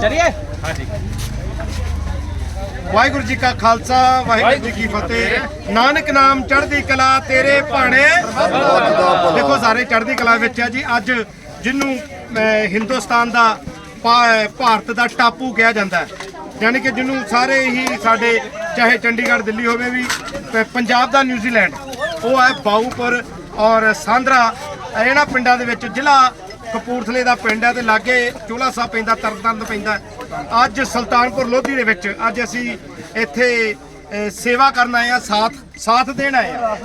ਚਲਿਏ? ਵਾਹਿਗੁਰੂ ਜੀ ਕਾ ਖਾਲਸਾ ਵਾਹਿਗੁਰੂ ਜੀ ਕੀ ਫਤਿਹ। ਨਾਨਕ ਨਾਮ ਚੜ੍ਹਦੀ ਕਲਾ ਤੇਰੇ ਭਾਣੇ। ਦੇਖੋ ਸਾਰੇ ਚੜ੍ਹਦੀ ਕਲਾ ਵਿੱਚ ਆ ਜੀ। ਅੱਜ ਜਿਹਨੂੰ ਹਿੰਦੁਸਤਾਨ ਦਾ ਭਾਰਤ ਦਾ ਟਾਪੂ ਕਿਹਾ ਜਾਂਦਾ ਹੈ। ਯਾਨੀ ਕਿ ਜਿਹਨੂੰ ਸਾਰੇ ਹੀ ਸਾਡੇ ਚਾਹੇ ਚੰਡੀਗੜ੍ਹ ਦਿੱਲੀ ਹੋਵੇ ਵੀ ਪੰਜਾਬ ਦਾ ਨਿਊਜ਼ੀਲੈਂਡ। ਉਹ ਹੈ ਬਾਊਪੁਰ ਔਰ ਸਾਂਦਰਾ। ਇਹ ਇਹਨਾਂ ਪਿੰਡਾਂ ਦੇ ਵਿੱਚ ਜ਼ਿਲ੍ਹਾ ਕਪੂਰਥਲੇ ਦਾ ਪਿੰਡ ਹੈ ਤੇ ਲਾਗੇ ਚੋਲਾ ਸਾਹਿਬ ਪੈਂਦਾ, ਤਰਨਤਾਰਨ ਪੈਂਦਾ ਅੱਜ ਸੁਲਤਾਨਪੁਰ ਲੋਧੀ ਦੇ ਵਿੱਚ ਅੱਜ ਅਸੀਂ ਇੱਥੇ ਸੇਵਾ ਕਰਨ ਆਏ ਆ ਸਾਥ ਸਾਥ ਦੇਣ ਆਏ ਆ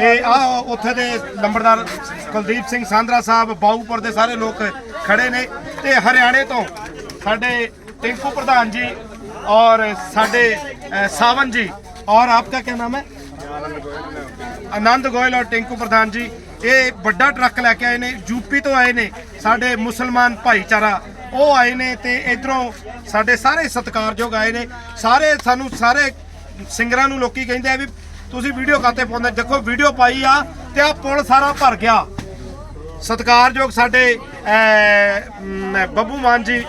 ਇਹ ਆ, ਉੱਥੇ ਦੇ ਲੰਬੜਦਾਰ ਕੁਲਦੀਪ ਸਿੰਘ ਸਾਂਦਰਾ ਸਾਹਿਬ, ਬਾਊਪੁਰ ਦੇ ਸਾਰੇ ਲੋਕ ਖੜੇ ਨੇ ਤੇ ਹਰਿਆਣੇ ਤੋਂ ਸਾਡੇ ਟਿੰਕੂ ਪ੍ਰਧਾਨ ਜੀ ਔਰ ਸਾਡੇ ਸਾਵਨ ਜੀ ਔਰ ਆਪਕਾ ਕੀ ਨਾਮ ਹੈ? ਆਨੰਦ ਗੋਇਲ ਔਰ ਟਿੰਕੂ ਪ੍ਰਧਾਨ ਜੀ। ਇਹ ਵੱਡਾ ਟਰੱਕ ਲੈ ਕੇ ਆਏ ਨੇ, ਯੂਪੀ ਤੋਂ ਆਏ ਨੇ, ਸਾਡੇ ਮੁਸਲਮਾਨ ਭਾਈਚਾਰਾ। ਉਹ ਆਏ ਨੇ ਤੇ ਇਧਰੋਂ ਸਾਡੇ ਸਾਰੇ ਸਤਿਕਾਰਯੋਗ ਆਏ ਨੇ। ਸਾਰੇ ਸਾਨੂੰ ਸਾਰੇ ਸਿੰਗਰਾਂ ਨੂੰ ਲੋਕੀ ਕਹਿੰਦੇ ਆ ਵੀ ਤੁਸੀਂ ਵੀਡੀਓ ਕਾਤੇ ਪਾਉਂਦੇ ਦੇਖੋ, ਵੀਡੀਓ ਪਾਈ ਆ ਤੇ ਆ ਪੁਲ ਸਾਰਾ ਭਰ ਗਿਆ। ਸਤਿਕਾਰਯੋਗ ਸਾਡੇ ਬੱਬੂ ਮਾਨ ਜੀ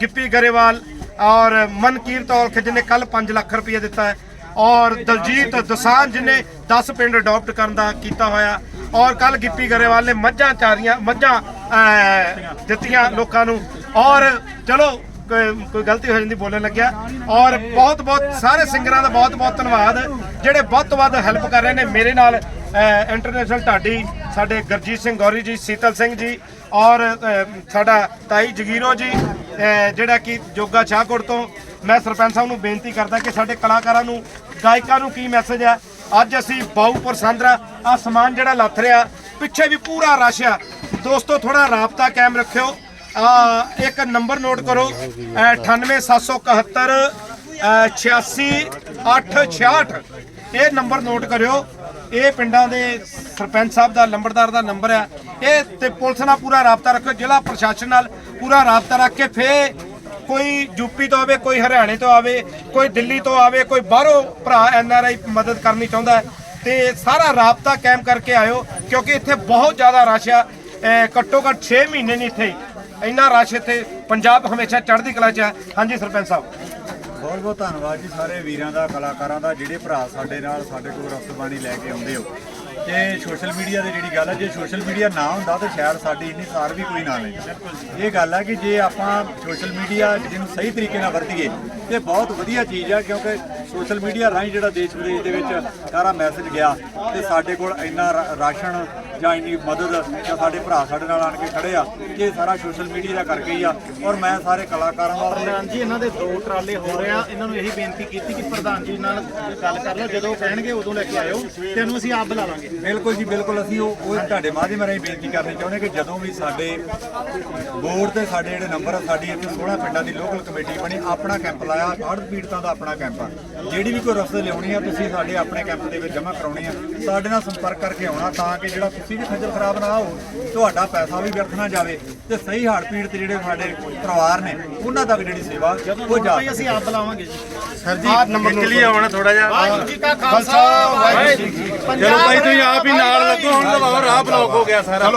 ਗਿੱਪੀ ਗਰੇਵਾਲ ਔਰ ਮਨਕੀਰਤ ਔਲਖ ਜਿਹਨੇ ਕੱਲ 5 ਲੱਖ ਰੁਪਏ ਦਿੱਤਾ ਹੈ। ਔਰ ਦਲਜੀਤ ਦਸਾਂਝ ਜਿਹਨੇ 10 ਪਿੰਡ ਅਡਾਪਟ ਕਰਨ ਦਾ ਕੀਤਾ ਹੋਇਆ। ਔਰ ਕੱਲ ਗਿੱਪੀ ਗਰੇਵਾਲ ਨੇ ਮੱਝਾਂ ਚਾਰੀਆਂ, ਮੱਝਾਂ ਦਿੱਤੀਆਂ ਲੋਕਾਂ ਨੂੰ। ਔਰ ਚਲੋ, ਕੋਈ ਕੋਈ ਗਲਤੀ ਹੋ ਜਾਂਦੀ ਬੋਲਣ ਲੱਗਿਆ। ਔਰ ਬਹੁਤ ਬਹੁਤ, ਸਾਰੇ ਸਿੰਗਰਾਂ ਦਾ ਬਹੁਤ ਬਹੁਤ ਧੰਨਵਾਦ, ਜਿਹੜੇ ਵੱਧ ਤੋਂ ਵੱਧ ਹੈਲਪ ਕਰ ਰਹੇ ਨੇ ਮੇਰੇ ਨਾਲ ਇੰਟਰਨੈਸ਼ਨਲ ਢਾਡੀ, ਸਾਡੇ ਗਰਜੀਤ ਸਿੰਘ ਗੌਰੀ ਜੀ, ਸੀਤਲ ਸਿੰਘ ਜੀ, ਔਰ ਸਾਡਾ ਤਾਈ ਜਗੀਰੋ ਜੀ ਜਿਹੜਾ ਕਿ ਜੋਗਾ ਸ਼ਾਹਕੋਟ ਤੋਂ। ਮੈਂ ਸਰਪੰਚ ਸਾਹਿਬ ਨੂੰ ਬੇਨਤੀ ਕਰਦਾ ਕਿ ਸਾਡੇ ਕਲਾਕਾਰਾਂ ਨੂੰ, ਗਾਇਕਾਂ ਨੂੰ ਕੀ ਮੈਸੇਜ ਹੈ ਅੱਜ ਅਸੀਂ ਬਾਊਪੁਰ ਸੰਦਰਾ ਆ ਸਮਾਨ ਜਿਹੜਾ ਲੱਥ ਰਿਹਾ, ਪਿੱਛੇ ਵੀ ਪੂਰਾ ਰਸ਼ ਆ। ਦੋਸਤੋ ਥੋੜਾ ਰਾਬਤਾ ਕਾਇਮ ਰੱਖਿਓ। ਆ ਇੱਕ ਨੰਬਰ ਨੋਟ ਕਰੋ। ਅਹ 98771 86866 ਇਹ ਨੰਬਰ ਨੋਟ ਕਰਿਓ। ਇਹ ਪਿੰਡਾਂ ਦੇ ਸਰਪੰਚ ਸਾਹਿਬ ਦਾ, ਲੰਬੜਦਾਰ ਦਾ ਨੰਬਰ ਆ। ਇਹ ਤੇ ਪੁਲਿਸ ਨਾਲ ਪੂਰਾ ਰਾਬਤਾ ਰੱਖਿਓ। ਜ਼ਿਲ੍ਹਾ ਪ੍ਰਸ਼ਾਸਨ ਨਾਲ ਪੂਰਾ ਰਾਬਤਾ ਰੱਖ ਕੇ ਫੇ ਕੋਈ ਯੂਪੀ ਤੋਂ ਆਵੇ, ਕੋਈ ਹਰਿਆਣੇ ਤੋਂ ਆਵੇ, ਕੋਈ ਦਿੱਲੀ ਤੋਂ ਆਵੇ, ਕੋਈ ਬਾਹਰੋਂ ਭਰਾ ਐਨ ਆਰ ਆਈ ਮਦਦ ਕਰਨੀ ਚਾਹੁੰਦਾ ਹੈ, ਤੇ ਸਾਰਾ ਰਾਬਤਾ ਕਾਇਮ ਕਰਕੇ ਆਇਓ, ਕਿਉਂਕਿ ਇੱਥੇ ਬਹੁਤ ਜ਼ਿਆਦਾ ਰਸ਼ ਆ। ਘੱਟੋ ਘੱਟ 6 ਮਹੀਨੇ ਨਹੀਂ ਇੱਥੇ ਇੰਨਾ ਰਸ਼ ਇੱਥੇ, ਪੰਜਾਬ ਹਮੇਸ਼ਾ ਚੜ੍ਹਦੀ ਕਲਾ 'ਚ ਹੈ ਹਾਂਜੀ, ਸਰਪੰਚ ਸਾਹਿਬ। ਬਹੁਤ ਬਹੁਤ ਧੰਨਵਾਦ ਜੀ ਸਾਰੇ ਵੀਰਾਂ ਦਾ, ਕਲਾਕਾਰਾਂ ਦਾ, ਜਿਹੜੇ ਭਰਾ ਸਾਡੇ ਨਾਲ, ਸਾਡੇ ਕੋਲ ਰਸਤਬਾਣੀ ਲੈ ਕੇ ਆਉਂਦੇ ਹੋ। ਤੇ ਸੋਸ਼ਲ ਮੀਡੀਆ ਦੀ ਜਿਹੜੀ ਗੱਲ ਹੈ ਜੇ ਸੋਸ਼ਲ ਮੀਡੀਆ ਨਾ ਹੁੰਦਾ ਤਾਂ ਸ਼ਾਇਦ ਸਾਡੀ ਇੰਨੀ ਸਾਰ ਵੀ ਕੋਈ ਨਾ ਲੈਂਦਾ ਇਹ ਗੱਲ ਹੈ ਕਿ ਜੇ ਆਪਾਂ ਸੋਸ਼ਲ ਮੀਡੀਆ ਜਿਹਨੂੰ ਸਹੀ ਤਰੀਕੇ ਨਾਲ ਵਰਤੀਏ, ਤੇ ਬਹੁਤ ਵਧੀਆ ਚੀਜ਼ ਆ ਕਿਉਂਕਿ ਸੋਸ਼ਲ ਮੀਡੀਆ ਰਾਹੀਂ ਜਿਹੜਾ ਦੇਸ਼ ਵਿਦੇਸ਼ ਦੇ ਵਿੱਚ ਸਾਰਾ ਮੈਸੇਜ ਗਿਆ ਤੇ ਸਾਡੇ ਕੋਲ ਇੰਨਾ ਰਾਸ਼ਨ ਜਾਂ ਇੰਨੀ ਮਦਦ ਜਾਂ ਸਾਡੇ ਭਰਾ ਸਾਡੇ ਨਾਲ ਆਣ ਕੇ ਖੜੇ ਆ ਇਹ ਸਾਰਾ ਸੋਸ਼ਲ ਮੀਡੀਆ ਦਾ ਕਰਕੇ ਹੀ ਆ। ਔਰ ਮੈਂ ਸਾਰੇ ਕਲਾਕਾਰਾਂ ਪ੍ਰਧਾਨ ਜੀ ਇਹਨਾਂ ਦੇ ਦੋ ਟਰਾਲੇ ਹੋ ਰਹੇ ਆ। ਇਹਨਾਂ ਨੂੰ ਇਹੀ ਬੇਨਤੀ ਕੀਤੀ ਕਿ ਪ੍ਰਧਾਨ ਜੀ ਨਾਲ ਗੱਲ ਕਰ ਲਓ। ਜਦੋਂ ਕਹਿਣਗੇ ਉਦੋਂ ਲੈ ਕੇ ਆਇਓ ਤੇ ਇਹਨੂੰ ਅਸੀਂ ਆਪ ਬੁਲਾ ਲਾਂਗੇ। ਬਿਲਕੁਲ ਜੀ ਬਿਲਕੁਲ। ਅਸੀਂ ਉਹ ਉਹ ਤੁਹਾਡੇ ਮਾਧਿਅਮ ਰਾਹੀਂ ਬੇਨਤੀ ਕਰਨੀ ਚਾਹੁੰਦੇ ਕਿ ਜਦੋਂ ਵੀ ਸਾਡੇ ਬੋਰਡ ਤੇ ਸਾਡੇ ਜਿਹੜੇ ਨੰਬਰ ਆ ਸਾਡੀ ਇੱਥੇ 16 ਪਿੰਡਾਂ ਦੀ ਲੋਕਲ ਕਮੇਟੀ ਬਣੀ ਆਪਣਾ ਕੈਂਪ ਲਾਇਆ। ਹੜ੍ਹ ਪੀੜਤਾਂ ਦਾ ਆਪਣਾ ਕੈਂਪ ਆ। ਜਿਹੜੀ ਵੀ ਕੋਈ ਰਸਦ ਲਿਆਉਣੀ ਆ ਤੁਸੀਂ ਸਾਡੇ ਆਪਣੇ ਕੈਂਪ ਦੇ ਵਿੱਚ ਜਮ੍ਹਾਂ ਕਰਾਉਣੀ ਆ। ਸਾਡੇ ਨਾਲ ਸੰਪਰਕ ਕਰਕੇ ਆਉਣਾ ਤਾਂ ਕਿ ਜਿਹੜਾ ਤੁਸੀਂ ਵੀ ਖੱਜਲ ਖਰਾਬ ਨਾ ਹੋ ਤੁਹਾਡਾ ਪੈਸਾ ਵੀ ਵਿਅਰਥ ਨਾ ਜਾਵੇ ਤੇ ਸਹੀ ਹੜ੍ਹ ਪੀੜਤ ਜਿਹੜੇ ਸਾਡੇ ਪਰਿਵਾਰ ਨੇ ਉਹਨਾਂ ਤੱਕ ਜਿਹੜੀ ਸੇਵਾ ਉਹ ਜਾ ਅਸੀਂ ਆਪ ਬੁਲਾਵਾਂਗੇ ਜੀ। ਸਰ ਜੀ ਨੰਬਰ ਨੋਟ ਕਰੋ। ਆਉਣਾ ਥੋੜਾ ਜਿਹਾ। ਵਾਹਿਗੁਰੂ ਜੀ ਕਾ ਖਾਲਸਾ ਵਾਹਿਗੁਰੂ ਜੀ ਕੀ ਫਤਿਹ। ਚਲੋ ਭਾਈ ਤੁਸੀਂ ਆਪ ਹੀ ਨਾਲ ਲੱਗੋ ਹੁਣ ਤਾਂ ਰਾਹ ਬਲੌਕ ਹੋ ਗਿਆ ਸਾਰਾ।